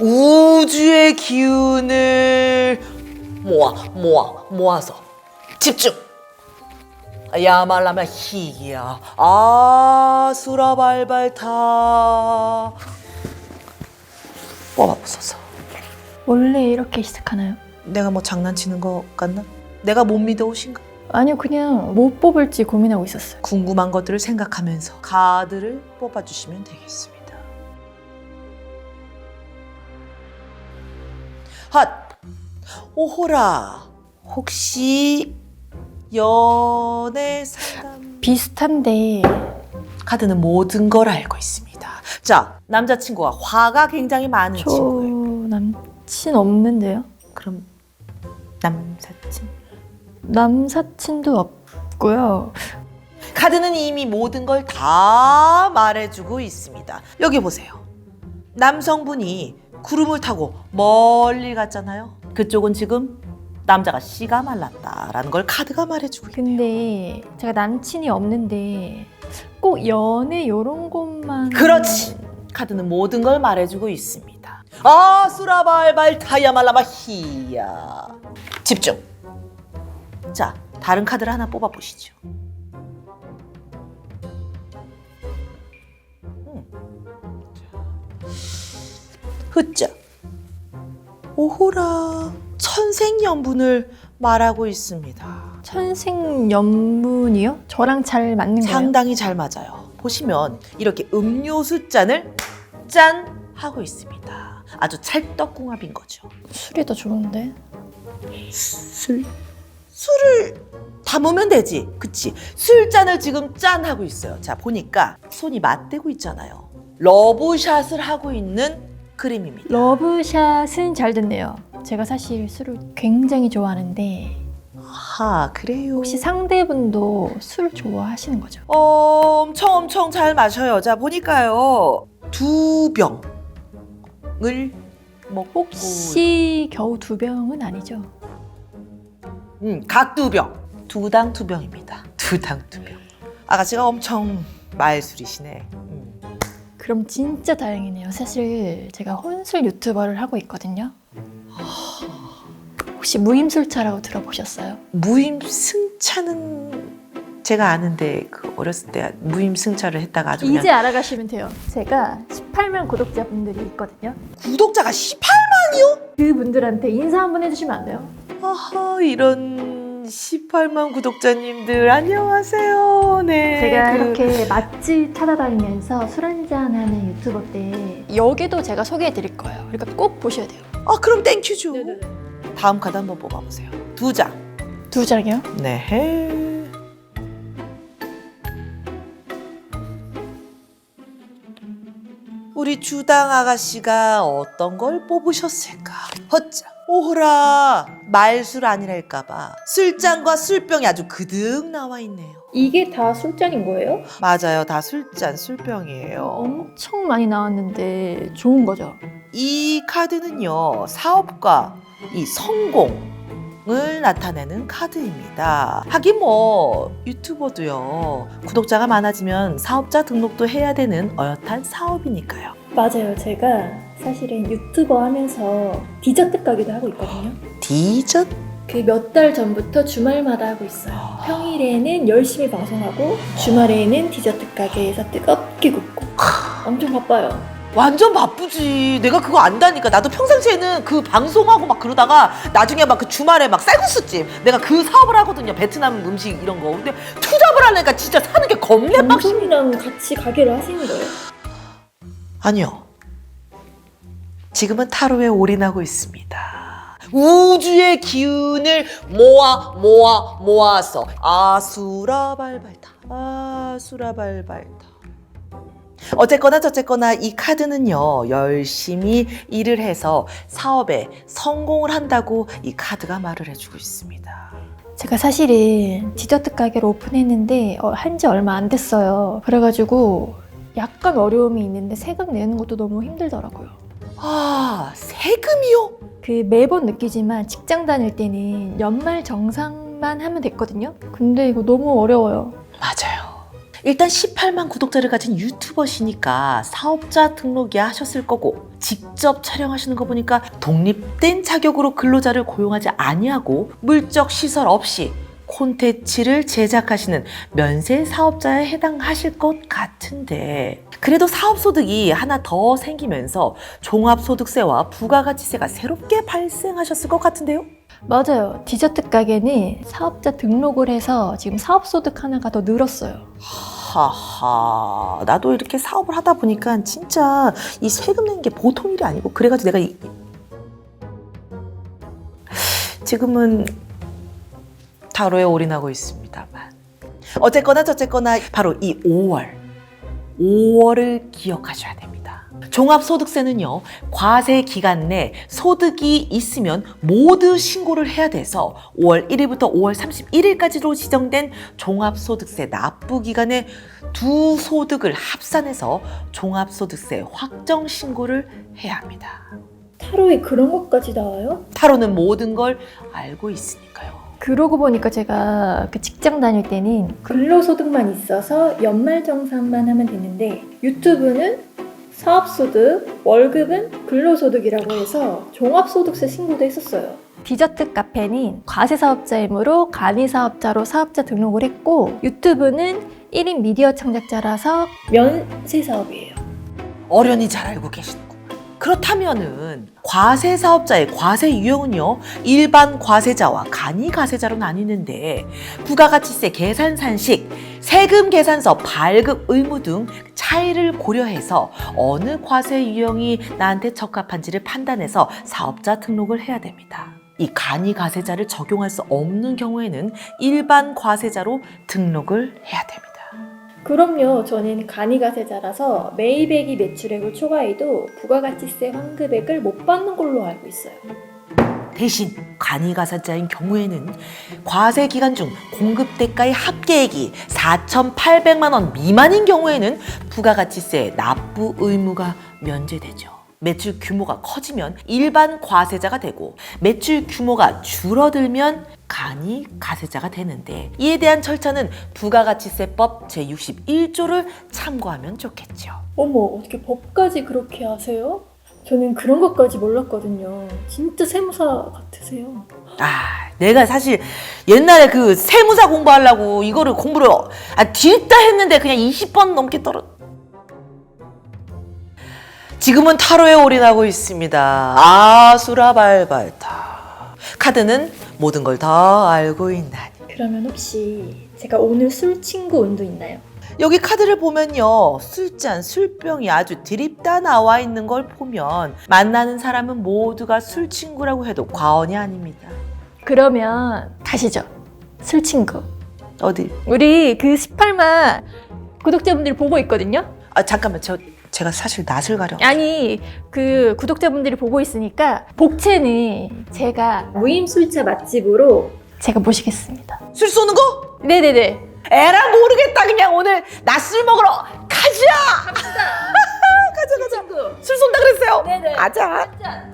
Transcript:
우주의 기운을 모아 모아 모아서 집중. 야말라마 희기야 아수라발발타 뽑아보소서. 원래 이렇게 시작하나요? 내가 뭐 장난치는 것 같나? 내가 못 믿어 오신가? 아니요, 그냥 뭐 뽑을지 고민하고 있었어요. 궁금한 것들을 생각하면서 카드를 뽑아주시면 되겠습니다. 핫! 오호라! 혹시 연애 상담 비슷한데 카드는 모든 걸 알고 있습니다. 자, 남자친구가 화가 굉장히 많은 저 친구예요. 남친 없는데요? 그럼 남사친? 남사친도 없고요. 카드는 이미 모든 걸 다 말해주고 있습니다. 여기 보세요. 남성분이 구름을 타고 멀리 갔잖아요. 그쪽은 지금 남자가 씨가 말랐다라는 걸 카드가 말해주고 있어요. 근데 제가 남친이 없는데 꼭 연애 요런 것만 그렇지. 카드는 모든 걸 말해주고 있습니다. 아, 수라발발 타야말라마 히야. 집중. 자, 다른 카드를 하나 뽑아 보시죠. 흐자. 오호라. 천생연분을 말하고 있습니다. 천생 연분이요? 저랑 잘 맞는 거예요? 상당히 잘 맞아요. 보시면 이렇게 음료수 잔을 짠 하고 있습니다. 아주 찰떡궁합인 거죠. 술이 더 좋은데? 술 술을 담으면 되지. 그치? 술잔을 지금 짠 하고 있어요. 자, 보니까 손이 맞대고 있잖아요. 러브샷을 하고 있는 그림입니다. 러브샷은 잘 됐네요. 제가 사실 술을 굉장히 좋아하는데 아, 그래요. 혹시 상대분도 술 좋아하시는 거죠? 어, 엄청 엄청 잘 마셔요. 자, 보니까요. 두 병을 먹고 혹시 겨우 두 병은 아니죠? 음, 각 두 병. 두 당 두 병입니다. 두 당 두 병. 아가씨가 엄청 말술이시네. 음. 그럼 진짜 다행이네요. 사실 제가 혼술 유튜버를 하고 있거든요. 혹시 무임술차라고 들어보셨어요? 무임승차는 제가 아는데 그 어렸을 때 무임승차를 했다가 아주 그냥 이제 알아가시면 돼요. 제가 18만 구독자분들이 있거든요. 구독자가 18? 그분들한테 인사 한번 해주시면 안 돼요? 아하 이런 18만 구독자님들 안녕하세요. 네. 제가 그- 이렇게 맛집 찾아다니면서 술 한잔 하는 유튜버 때 여기도 제가 소개해 드릴 거예요. 그러니까 꼭 보셔야 돼요. 아 그럼 땡큐죠. 다음 카드 한번 뽑아보세요. 두 장. 두 장이요? 네. 우리 주당 아가씨가 어떤 걸 뽑으셨을까? 헛자. 오호라 말술 아니랄까봐 술잔과 술병이 아주 그득 나와 있네요. 이게 다 술잔인 거예요? 맞아요, 다 술잔 술병이에요. 엄청 많이 나왔는데 좋은 거죠. 이 카드는요 사업과 이 성공 을 나타내는 카드입니다. 하긴 뭐 유튜버도요 구독자가 많아지면 사업자 등록도 해야 되는 어엿한 사업이니까요. 맞아요. 제가 사실은 유튜버 하면서 디저트 가게도 하고 있거든요. 디저트 그 몇 달 전부터 주말마다 하고 있어요. 평일에는 열심히 방송하고 주말에는 디저트 가게에서 뜨겁게 굽고 엄청 바빠요. 완전 바쁘지. 내가 그거 안다니까. 나도 평상시에는 그 방송하고 막 그러다가 나중에 막 그 주말에 막 쌀국수집 내가 그 사업을 하거든요. 베트남 음식 이런 거. 근데 투잡을 하려니까 진짜 사는 게 겁내 빡. 방송이랑 같이 가게를 하시는 거예요? 아니요. 지금은 타로에 올인하고 있습니다. 우주의 기운을 모아 모아 모아서 아수라발발타 아수라발발타 어쨌거나 저쨌거나 이 카드는요 열심히 일을 해서 사업에 성공을 한다고 이 카드가 말을 해주고 있습니다. 제가 사실은 디저트 가게를 오픈했는데 한 지 얼마 안 됐어요. 그래가지고 약간 어려움이 있는데 세금 내는 것도 너무 힘들더라고요. 아 세금이요? 그 매번 느끼지만 직장 다닐 때는 연말 정산만 하면 됐거든요. 근데 이거 너무 어려워요. 맞아요. 일단 18만 구독자를 가진 유튜버시니까 사업자 등록이야 하셨을 거고 직접 촬영하시는 거 보니까 독립된 자격으로 근로자를 고용하지 아니하고 물적 시설 없이 콘텐츠를 제작하시는 면세 사업자에 해당하실 것 같은데 그래도 사업소득이 하나 더 생기면서 종합소득세와 부가가치세가 새롭게 발생하셨을 것 같은데요? 맞아요. 디저트 가게는 사업자 등록을 해서 지금 사업소득 하나가 더 늘었어요. 하하 나도 이렇게 사업을 하다 보니까 진짜 이 세금 내는 게 보통 일이 아니고 그래가지고 내가 이... 지금은 타로에 올인하고 있습니다만 어쨌거나 저쨌거나 바로 이 5월 5월을 기억하셔야 됩니다. 종합소득세는요, 과세 기간 내 소득이 있으면 모두 신고를 해야 돼서 5월 1일부터 5월 31일까지로 지정된 종합소득세 납부 기간에 두 소득을 합산해서 종합소득세 확정 신고를 해야 합니다. 타로에 그런 것까지 나와요? 타로는 모든 걸 알고 있으니까요. 그러고 보니까 제가 그 직장 다닐 때는 근로소득만 있어서 연말정산만 하면 됐는데 유튜브는 사업소득, 월급은 근로소득이라고 해서 종합소득세 신고도 했었어요. 디저트 카페는 과세사업자이므로 간이사업자로 사업자 등록을 했고 유튜브는 1인 미디어 창작자라서 면세사업이에요. 어련히 잘 알고 계시는구만. 그렇다면은 과세 사업자의 과세 유형은요 일반 과세자와 간이 과세자로 나뉘는데 부가가치세 계산 산식, 세금 계산서 발급 의무 등 차이를 고려해서 어느 과세 유형이 나한테 적합한지를 판단해서 사업자 등록을 해야 됩니다. 이 간이 과세자를 적용할 수 없는 경우에는 일반 과세자로 등록을 해야 됩니다. 그럼요. 저는 간이가세자라서 매입액이 매출액을 초과해도 부가가치세 환급액을 못 받는 걸로 알고 있어요. 대신 간이가사자인 경우에는 과세 기간 중 공급 대가의 합계액이 4,800만 원 미만인 경우에는 부가가치세 납부 의무가 면제되죠. 매출 규모가 커지면 일반 과세자가 되고 매출 규모가 줄어들면 간이 가세자가 되는데 이에 대한 절차는 부가가치세법 제61조를 참고하면 좋겠죠. 어머, 어떻게 법까지 그렇게 아세요? 저는 그런 것까지 몰랐거든요. 진짜 세무사 같으세요. 아, 내가 사실 옛날에 그 세무사 공부하려고 이거를 공부를 아, 뒤다 했는데 그냥 20번 넘게 떨어. 지금은 타로에 올인하고 있습니다. 아수라발발타. 카드는 모든 걸 다 알고 있나니. 그러면 혹시 제가 오늘 술 친구 운도 있나요? 여기 카드를 보면요. 술잔, 술병이 아주 드립다 나와 있는 걸 보면 만나는 사람은 모두가 술 친구라고 해도 과언이 아닙니다. 그러면 가시죠. 술 친구. 어디? 우리 그 18만 구독자분들이 보고 있거든요. 아, 잠깐만. 저 제가 사실 낯을 가려. 아니 그 구독자분들이 보고 있으니까 복채는 제가 무임 술차 맛집으로 제가 모시겠습니다. 술 쏘는 거? 네네네. 에라 모르겠다 그냥 오늘 낮술 먹으러 가자 가자 가자 술 쏜다 그랬어요 네네. 가자 짠.